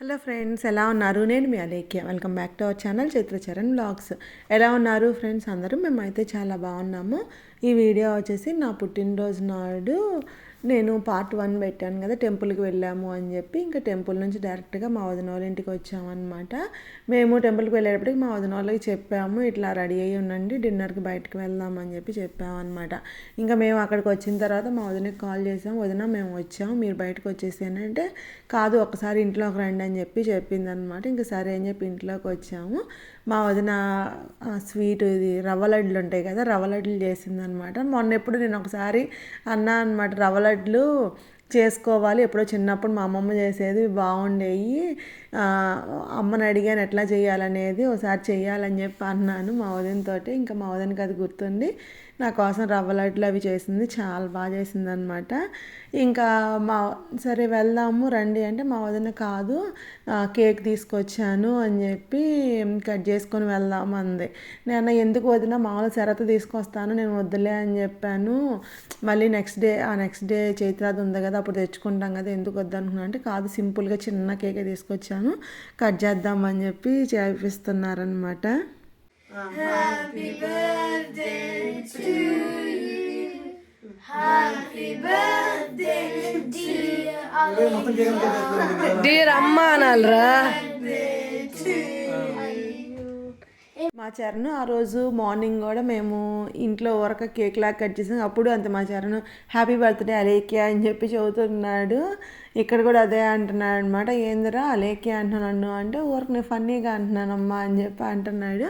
Hello friends ఎలా ఉన్నారు? నేను మీ Alekhya. Welcome back to our channel Chaitracharan vlogs ఎలా ఉన్నారు ఫ్రెండ్స్ అందరూ? మేమైతే చాలా బాగున్నాము. ఈ వీడియో వచ్చేసి నా పుట్టినరోజు నాడు నేను పార్ట్ వన్ పెట్టాను కదా టెంపుల్కి వెళ్ళాము అని చెప్పి ఇంకా టెంపుల్ నుంచి డైరెక్ట్గా మా వదిన వాళ్ళ ఇంటికి వచ్చామన్నమాట. మేము టెంపుల్కి వెళ్ళేటప్పటికి మా వదిన వాళ్ళకి చెప్పాము ఇట్లా రెడీ అయ్యి ఉండండి డిన్నర్కి బయటకు వెళ్దాం అని చెప్పి చెప్పామన్నమాట. ఇంకా మేము అక్కడికి వచ్చిన తర్వాత మా వదినకి కాల్ చేసాం వదిన మేము వచ్చాము మీరు బయటకు వచ్చేసి అంటే కాదు ఒకసారి ఇంట్లోకి రండి అని చెప్పి చెప్పింది అనమాట ఇంకా సరే అని చెప్పి ఇంట్లోకి వచ్చాము. మా వదిన స్వీట్ ఇది రవ్వ లడ్లు ఉంటాయి కదా రవ్వ లడ్లు చేసిందనమాట. మొన్న ఎప్పుడు నేను ఒకసారి అన్నా అనమాట రవ్వ లడ్లు. చేసుకోవాలి. ఎప్పుడో చిన్నప్పుడు మా అమ్మమ్మ చేసేది బాగుండేవి అమ్మని అడిగాను ఎట్లా చేయాలనేది ఒకసారి చేయాలని చెప్పి అన్నాను మా వదినతో ఇంకా మా వదినకి అది గుర్తుండి నా కోసం రవ్వ లడ్లు అవి చేసింది. చాలా బాగా చేసింది అనమాట ఇంకా మా సరే వెళ్దాము రండి అంటే మా వదిన కాదు కేక్ తీసుకొచ్చాను అని చెప్పి కట్ చేసుకొని వెళ్దాము అంది. నేను ఎందుకు వదిన? మామూలు శరత తీసుకొస్తాను నేను వద్దులే అని చెప్పాను. మళ్ళీ నెక్స్ట్ డే ఆ నెక్స్ట్ డే చైత్రాది ఉంది కదా అప్పుడు తెచ్చుకుంటాం కదా ఎందుకు వద్దనుకున్నా అంటే కాదు సింపుల్గా చిన్న కేకే తీసుకొచ్చాను. కట్ చేద్దామని చెప్పి చేపిస్తున్నారనమాట డీర్ అమ్మ అనాలరా. మా చరణ్ ఆ రోజు మార్నింగ్ కూడా మేము ఇంట్లో ఊరక కేక్ లాగా కట్ చేసాం. అప్పుడు అంత మా చరణ్ హ్యాపీ బర్త్డే అలేఖ్య అని చెప్పి చదువుతున్నాడు ఇక్కడ కూడా అదే అంటున్నాడు అనమాట ఏందిరా అలేకే అంటున్నాను అంటే ఊరికి నేను ఫన్నీగా అంటున్నానమ్మా అని చెప్పి అంటున్నాడు.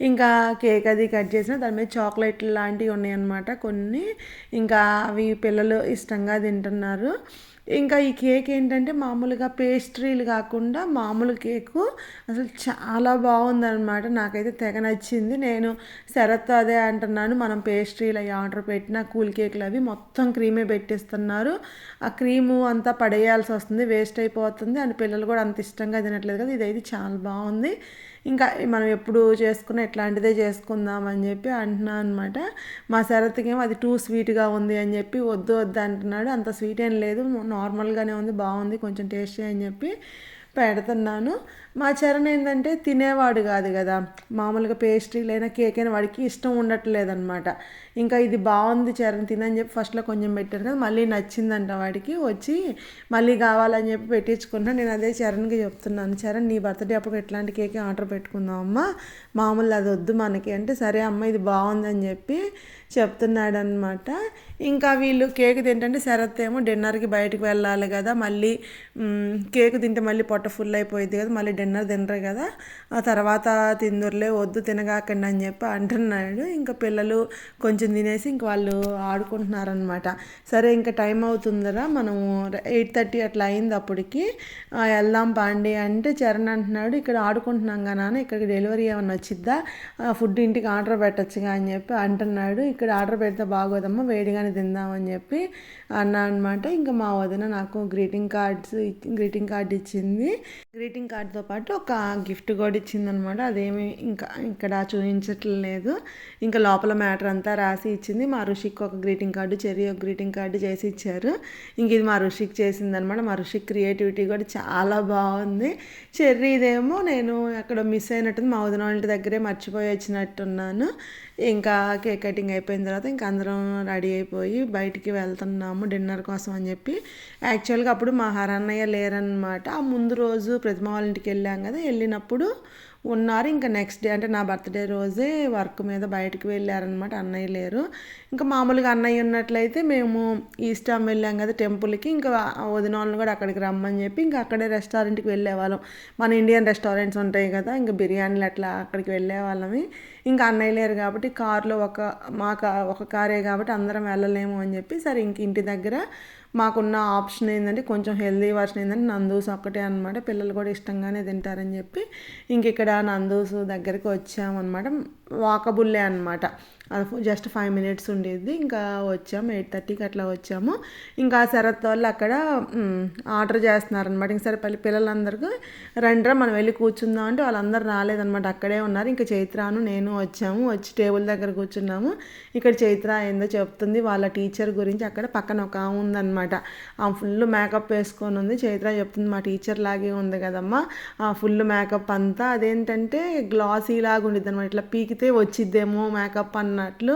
ఇంకా కేక్ అది కట్ చేసిన దాని మీద చాక్లెట్లు లాంటివి ఉన్నాయన్నమాట కొన్ని. ఇంకా అవి పిల్లలు ఇష్టంగా తింటున్నారు. ఇంకా ఈ కేక్ ఏంటంటే మామూలుగా పేస్ట్రీలు కాకుండా మామూలు కేకు. అసలు చాలా బాగుందన్నమాట. నాకైతే తెగ నచ్చింది. నేను శరత్ అదే అంటున్నాను. మనం పేస్ట్రీలు అవి ఆర్డర్ పెట్టిన కూల్ కేకులు అవి మొత్తం క్రీమే పెట్టిస్తున్నారు. ఆ క్రీము అంతా పడే పడేయాల్సి వస్తుంది వేస్ట్ అయిపోతుంది అండ్ పిల్లలు కూడా అంత ఇష్టంగా తినట్లేదు కదా. ఇదైతే చాలా బాగుంది. ఇంకా మనం ఎప్పుడు చేసుకున్న ఎట్లాంటిదే చేసుకుందాం అని చెప్పి అంటున్నాను అనమాట మా శరత్కి ఏమో అది టూ స్వీట్గా ఉంది అని చెప్పి వద్దు వద్దు అంటున్నాడు. అంత స్వీట్ ఏం లేదు. నార్మల్గానే ఉంది బాగుంది కొంచెం టేస్టీ అని చెప్పి పెడుతున్నాను. మా చరణ్ ఏంటంటే తినేవాడు కాదు కదా. మామూలుగా పేస్ట్రీలైనా కేక్ అయినా వాడికి ఇష్టం ఉండట్లేదు అనమాట ఇంకా ఇది బాగుంది చరణ్ తినని చెప్పి ఫస్ట్లో కొంచెం పెట్టారు కదా మళ్ళీ నచ్చిందంట వాడికి వచ్చి మళ్ళీ కావాలని చెప్పి పెట్టించుకున్నా. నేను అదే చరణ్కి చెప్తున్నాను చరణ్ నీ బర్త్డే అప్పుడు ఎట్లాంటి కేక్ ఆర్డర్ పెట్టుకుందాం అమ్మ? మామూలు అది వద్దు మనకి. అంటే సరే అమ్మ ఇది బాగుందని చెప్పి చెప్తున్నాడు అనమాట ఇంకా వీళ్ళు కేక్ తింటే శరత్ ఏమో డిన్నర్కి బయటకు వెళ్ళాలి కదా మళ్ళీ కేక్ తింటే మళ్ళీ పొట్ట ఫుల్ అయిపోయింది కదా మళ్ళీ డిన్నర్ తినరు కదా ఆ తర్వాత తిందురులే వద్దు తినగాకండి అని చెప్పి అంటున్నాడు. ఇంకా పిల్లలు కొంచెం తినేసి ఇంక వాళ్ళు ఆడుకుంటున్నారనమాట సరే ఇంకా టైం అవుతుందరా మనము ఎయిట్ థర్టీ అట్లా అయింది అప్పటికి. వెళ్దాం పాండి అంటే చరణ్ అంటున్నాడు ఇక్కడ ఆడుకుంటున్నాం కదా నాన్న ఇక్కడికి డెలివరీ ఏమైనా వచ్చిద్దా? ఫుడ్ ఇంటికి ఆర్డర్ పెట్టచ్చుగా అని చెప్పి అంటున్నాడు. ఇక్కడ ఆర్డర్ పెడితే బాగోదమ్మా వేడిగానే తిందామని చెప్పి అన్నా అనమాట ఇంకా మా వదిన నాకు గ్రీటింగ్ కార్డ్స్ గ్రీటింగ్ కార్డ్ ఇచ్చింది. గ్రీటింగ్ కార్డ్తో పాటు ఒక గిఫ్ట్ కూడా ఇచ్చిందనమాట. అదేమి ఇంకా ఇక్కడ చూపించట్లేదు. ఇంకా లోపల మ్యాటర్ అంతా రాసి ఇచ్చింది. మా ఋషికి ఒక గ్రీటింగ్ కార్డు చెరి ఒక గ్రీటింగ్ కార్డు చేసి ఇచ్చారు. ఇంక ఇది మా ఋషికి చేసిందనమాట. మా ఋషి క్రియేటివిటీ కూడా చాలా బాగుంది. చెర్రీదేమో నేను అక్కడ మిస్ అయినట్టుంది. మా వదిన వాళ్ళ దగ్గరే మర్చిపోయి వచ్చినట్టున్నాను. ఇంకా కేక్ కటింగ్ అయిపోయిన తర్వాత ఇంకా అందరం రెడీ అయిపోయి బయటికి వెళ్తున్నాము డిన్నర్ కోసం అని చెప్పి. యాక్చువల్గా అప్పుడు మా హరన్నయ్య లేరనమాట ఆ ముందు రోజు ప్రతిమ వాళ్ళ ఇంటికి వెళ్ళాం కదా వెళ్ళినప్పుడు ఉన్నారు. ఇంకా నెక్స్ట్ డే అంటే నా బర్త్డే రోజే వర్క్ మీద బయటకు వెళ్ళారనమాట అన్నయ్య లేరు. ఇంకా మామూలుగా అన్నయ్య ఉన్నట్లయితే మేము ఈస్టామ్ వెళ్ళాం కదా టెంపుల్కి ఇంకా వదిన వాళ్ళని కూడా అక్కడికి రమ్మని చెప్పి ఇంకా అక్కడే రెస్టారెంట్కి వెళ్ళేవాళ్ళం. మన ఇండియన్ రెస్టారెంట్స్ ఉంటాయి కదా ఇంకా బిర్యానీలు అట్లా అక్కడికి వెళ్ళేవాళ్ళమి. ఇంకా అన్నయ్య లేరు కాబట్టి కారులో ఒక మా ఒక కారే కాబట్టి అందరం వెళ్ళలేము అని చెప్పి సరే ఇంక ఇంటి దగ్గర మాకున్న ఆప్షన్ ఏంటంటే కొంచెం హెల్దీ వర్షన్ ఏంటంటే నందూస్ ఒక్కటే అనమాట పిల్లలు కూడా ఇష్టంగానే తింటారని చెప్పి ఇంక ఇక్కడ నందూస్ దగ్గరికి వచ్చామన్నమాట. వాకబుల్లే అనమాట జస్ట్ ఫైవ్ మినిట్స్ ఉండేది. ఇంకా వచ్చాము ఎయిట్ థర్టీకి అట్లా వచ్చాము. ఇంకా శరత్ వాళ్ళు అక్కడ ఆర్డర్ చేస్తున్నారనమాట ఇంక సరే పల్లి పిల్లలందరికీ రెండరా మనం వెళ్ళి కూర్చుందాం అంటే వాళ్ళందరూ రాలేదనమాట అక్కడే ఉన్నారు. ఇంకా చైత్రాను నేను వచ్చాము. వచ్చి టేబుల్ దగ్గర కూర్చున్నాము. ఇక్కడ చైత్ర ఏందో చెప్తుంది. వాళ్ళ టీచర్ గురించి అక్కడ పక్కన ఒక ఆమె ఆ ఫుల్ మేకప్ వేసుకొని ఉంది. చైత్ర చెప్తుంది మా టీచర్ లాగే ఉంది కదమ్మా. ఆ ఫుల్ మేకప్ అంతా అదేంటంటే గ్లాసీ లాగా ఉండిద్ది అనమాట ఇట్లా పీకి పీకితే వచ్చిద్దేమో మేకప్ అన్నట్లు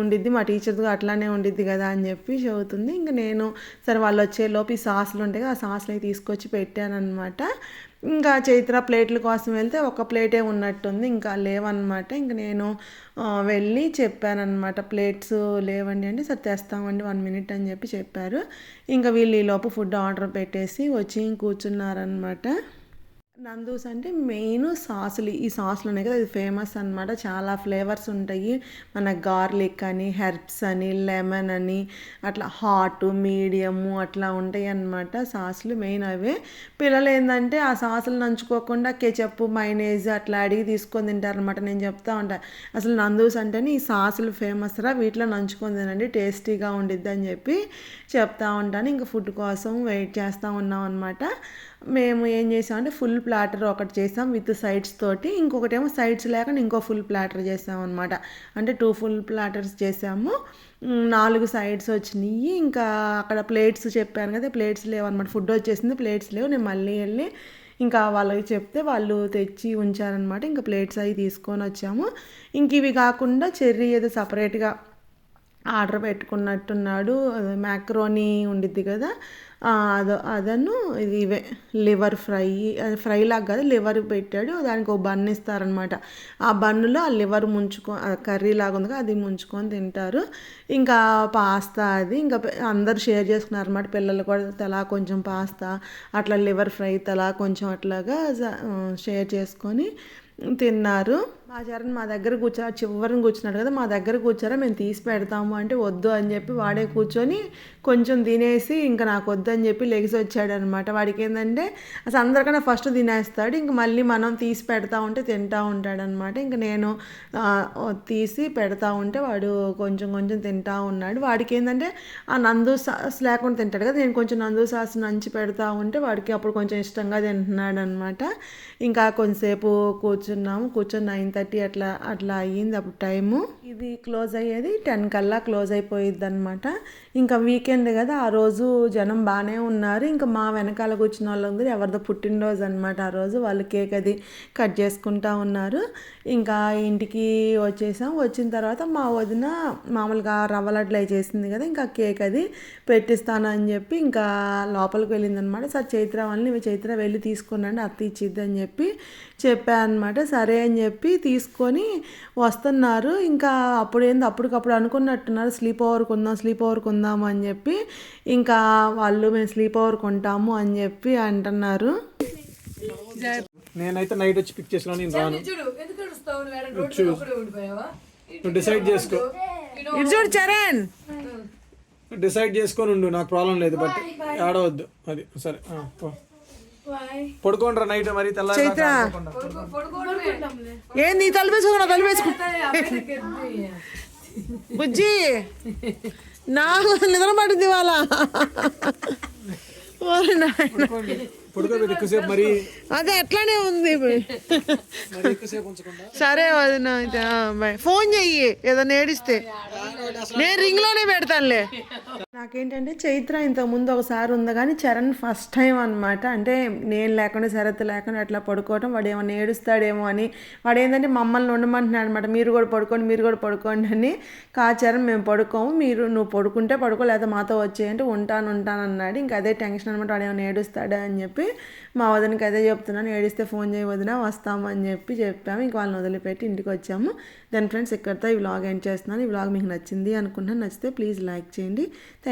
ఉండిద్ది. మా టీచర్తో అట్లానే ఉండిద్ది కదా అని చెప్పి చెబుతుంది. ఇంకా నేను సరే వాళ్ళు వచ్చేలోపు ఈ సాసులు ఉంటాయి ఆ సాసులు తీసుకొచ్చి పెట్టానమాట ఇంకా చైత్ర ప్లేట్ల కోసం వెళ్తే ఒక ప్లేటే ఉన్నట్టుంది. ఇంకా లేవన్నమాట. ఇంక నేను వెళ్ళి చెప్పానన్నమాట. ప్లేట్స్ లేవండి అంటే సరే తెస్తామండి వన్ మినిట్ అని చెప్పి చెప్పారు. ఇంకా వీళ్ళు ఈలోపు ఫుడ్ ఆర్డర్ పెట్టేసి వచ్చి కూర్చున్నారనమాట నందూస్ అంటే మెయిన్ సాసులు. ఈ సాసులు ఉన్నాయి కదా ఇది ఫేమస్ అన్నమాట. చాలా ఫ్లేవర్స్ ఉంటాయి. మన గార్లిక్ అని హెర్బ్స్ అని లెమన్ అని అట్లా హాట్ మీడియము అట్లా ఉంటాయి అన్నమాట సాసులు. మెయిన్ అవే. పిల్లలు ఏంటంటే ఆ సాసులు నంచుకోకుండా కెచప్ మైనేజ్ అట్లా అడిగి తీసుకొని తింటారనమాట నేను చెప్తా ఉంటా. అసలు నందూస్ అంటేనే ఈ సాసులు ఫేమస్ రా వీటిలో నంచుకొని తినండి టేస్టీగా ఉండిద్ది అని చెప్పి చెప్తా ఉంటాను. ఇంకా ఫుడ్ కోసం వెయిట్ చేస్తూ ఉన్నాం అనమాట మేము ఏం చేసామంటే ఫుల్ ప్లాటర్ ఒకటి చేసాం విత్ సైడ్స్ తోటి. ఇంకొకటేమో సైడ్స్ లేకుండా ఇంకో ఫుల్ ప్లాటర్ చేసాం అనమాట అంటే టూ ఫుల్ ప్లాటర్స్ చేసాము. నాలుగు సైడ్స్ వచ్చినాయి. ఇంకా అక్కడ ప్లేట్స్ చెప్పాను కదా ప్లేట్స్ లేవన్నమాట ఫుడ్ వచ్చేసింది ప్లేట్స్ లేవు. నేను మళ్ళీ వెళ్ళి ఇంకా వాళ్ళకి చెప్తే వాళ్ళు తెచ్చి ఉంచారనమాట ఇంకా ప్లేట్స్ అవి తీసుకొని వచ్చాము. ఇంక ఇవి కాకుండా చెర్రీ ఏదో సపరేట్గా ఆర్డర్ పెట్టుకున్నట్టున్నాడు. మ్యాక్రోనీ ఉండిద్ది కదా. అదో అదను ఇది ఇవే లివర్ ఫ్రై అది ఫ్రై లాగా కాదు లివర్ పెట్టాడు. దానికి ఒక బన్ ఇస్తారనమాట ఆ బన్నులో ఆ లివర్ ముంచుకో కర్రీ లాగా ఉంది కదా అది ముంచుకొని తింటారు. ఇంకా పాస్తా అది ఇంకా అందరు షేర్ చేసుకున్నారు అనమాట పిల్లలు కూడా తలా కొంచెం పాస్తా అట్లా లివర్ ఫ్రై తలా కొంచెం అట్లాగా షేర్ చేసుకొని తిన్నారు. ఆచారం చరణ్ మా దగ్గర కూర్చో చివరిని కూర్చున్నాడు కదా మా దగ్గర కూర్చోరా మేము తీసి పెడతాము అంటే వద్దు అని చెప్పి వాడే కూర్చొని కొంచెం తినేసి ఇంకా నాకు వద్దు అని చెప్పి లెగిసి వచ్చాడు అనమాట వాడికి ఏంటంటే అసలు అందరికన్నా ఫస్ట్ తినేస్తాడు ఇంక మళ్ళీ మనం తీసి పెడతా ఉంటే తింటా ఉంటాడు అనమాట ఇంక నేను తీసి పెడతా ఉంటే వాడు కొంచెం కొంచెం తింటా ఉన్నాడు. వాడికి ఏంటంటే ఆ నందు సాస్ లేకుండా తింటాడు కదా నేను కొంచెం నందు సాస్ నంచి పెడతా ఉంటే వాడికి అప్పుడు కొంచెం ఇష్టంగా తింటున్నాడు అనమాట ఇంకా కొంతసేపు కూర్చున్నాము కూర్చొని తర్వాత థర్టీ అట్లా అట్లా అయ్యింది అప్పుడు టైము. ఇది క్లోజ్ అయ్యేది టెన్ కల్లా క్లోజ్ అయిపోయిద్ది అనమాట ఇంకా వీకెండ్ కదా ఆ రోజు జనం బాగానే ఉన్నారు. ఇంకా మా వెనకాల కూర్చున్న వాళ్ళందరూ ఎవరిదో పుట్టినరోజు అనమాట ఆ రోజు. వాళ్ళు కేక్ అది కట్ చేసుకుంటా ఉన్నారు. ఇంకా ఇంటికి వచ్చేసాం. వచ్చిన తర్వాత మా వదిన మామూలుగా రవ్వ లడ్లు చేసింది కదా ఇంకా కేక్ అది పెట్టిస్తానని చెప్పి ఇంకా లోపలికి వెళ్ళిందనమాట సార్ చైత్ర వాళ్ళని చైత్ర వెళ్ళి తీసుకున్నాండి అత్త ఇచ్చిద్ది అని చెప్పి చెప్పా అనమాట సరే అని చెప్పి తీసుకొని వస్తున్నారు. ఇంకా అప్పుడు ఏంది అప్పటికప్పుడు అనుకున్నట్టున్నారు స్లీప్ ఓవర్ కొందాం స్లీప్ ఓవర్ కొందాము అని చెప్పి ఇంకా వాళ్ళు మేము స్లీప్ ఓవర్ కొంటాము అని చెప్పి అంటున్నారు. నేనైతే నైట్ వచ్చి పిక్ చేసిన నేను రాను. చూడు ఎందుకు నడుస్తావు నువ్వు డిసైడ్ చేసుకో. ఇటు చూడు చరణ్. డిసైడ్ చేసుకొని ఉండు నాకు ప్రాబ్లం లేదు బట్ ఆడవద్దు అది సరే ఆ, పో. పడుకోండిరా నైట్ మరి తెల్లారి చైత్ర. ఏంది తలపేసుకున్నా తలపేసుకు బుజ్జి నాకు నిద్ర పడుతుంది వాళ్ళ అదే అట్లానే ఉంది మరి ఎక్కువసేపు ఉంచకుండా. సరే వదిన. ఫోన్ చెయ్యి ఏదైనా ఏడిస్తే. నేను రింగ్లోనే పెడతానులే. నాకేంటంటే చైత్ర ఇంతకు ముందు ఒకసారి ఉంది కానీ చరణ్ ఫస్ట్ టైం అనమాట అంటే నేను లేకుండా శరత్ లేకుండా అట్లా పడుకోవటం వాడు ఏమైనా ఏడుస్తాడేమో అని. వాడు ఏంటంటే మమ్మల్ని ఉండమంటున్నాడు అనమాట మీరు కూడా పడుకోండి మీరు కూడా పడుకోండి అని. కా చరణ్ మేము పడుకోము మీరు నువ్వు పడుకుంటే పడుకో లేదా మాతో వచ్చేయంటే ఉంటాను ఉంటాను అన్నాడు. ఇంకా అదే టెన్షన్ అనమాట వాడు ఏమైనా ఏడుస్తాడా అని చెప్పి మా వదినకి అదే చెప్తున్నాను. ఏడిస్తే ఫోన్ చేయ వదిన వస్తాము అని చెప్పి చెప్పాము. ఇంక వాళ్ళని వదిలిపెట్టి ఇంటికి వచ్చాము. దెన్ ఫ్రెండ్స్ ఇక్కడితో ఈ వ్లాగ్ ఎండ్ చేస్తున్నాను. ఈ వ్లాగ్ మీకు నచ్చింది అనుకుంటున్నాను. నచ్చితే ప్లీజ్ లైక్ చేయండి. Thank